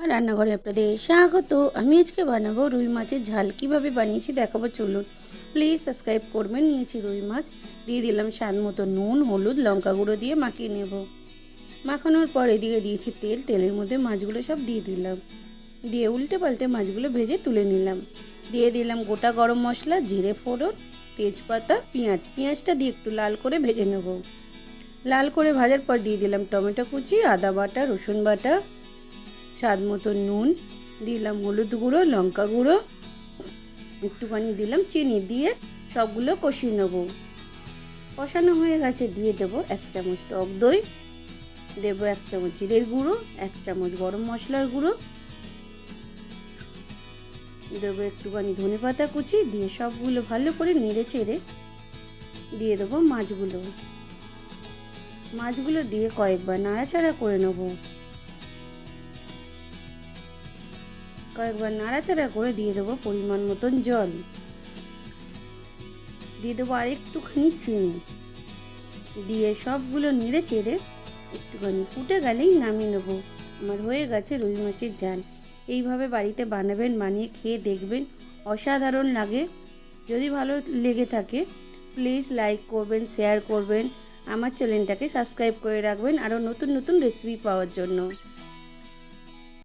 আমার রান্নাঘরে আপনাদের স্বাগত। আমি আজকে বানাবো রুই মাছের ঝাল। কীভাবে বানিয়েছি দেখাবো, চলুন। প্লিজ সাবস্ক্রাইব করবেন। নিয়েছি রুই মাছ। দিয়ে দিলাম স্বাদ মতো নুন, হলুদ, লঙ্কা গুঁড়ো দিয়ে মাখিয়ে নেব। মাখানোর পর এদিকে দিয়েছি তেল। তেলের মধ্যে মাছগুলো সব দিয়ে দিলাম। দিয়ে উল্টে পাল্টে মাছগুলো ভেজে তুলে নিলাম। দিয়ে দিলাম গোটা গরম মশলা, জিরে ফোড়ন, তেজপাতা, পেঁয়াজ। পেঁয়াজটা দিয়ে একটু লাল করে ভেজে নেব। লাল করে ভাজার পর দিয়ে দিলাম টমেটো কুচি, আদা বাটা, রসুন বাটা স্বাদ মতো নুন, দিলাম হলুদ গুঁড়ো, লঙ্কা গুঁড়ো। একটুখানি দিলাম চিনি দিয়ে সবগুলো কষিয়ে নেব। কষানো হয়ে গেছে, দিয়ে দেবো এক চামচ টক দই, দেবো এক চামচ জিরের গুঁড়ো, এক চামচ গরম মশলার গুঁড়ো। দেবো একটুখানি ধনে পাতা কুচি দিয়ে সবগুলো ভালো করে নেড়ে চেড়ে দিয়ে দেবো মাছগুলো। মাছগুলো দিয়ে কয়েকবার নাড়াচাড়া করে নেব। কয়েকবার নাড়াচাড়া করে দিয়ে দেবো পরিমাণ মতন জল। দিয়ে দেবো আর একটুখানি চিনি। দিয়ে সবগুলো নেড়ে চেড়ে একটুখানি ফুটে গেলেই নামিয়ে নেব। আমার হয়ে গেছে রুই মাছের ঝাল। এইভাবে বাড়িতে বানাবেন, বানিয়ে খেয়ে দেখবেন। অসাধারণ লাগে। যদি ভালো লেগে থাকে প্লিজ লাইক করবেন শেয়ার করবেন। আমার চ্যানেলটাকে সাবস্ক্রাইব করে রাখবেন। আরও নতুন নতুন রেসিপি পাওয়ার জন্য।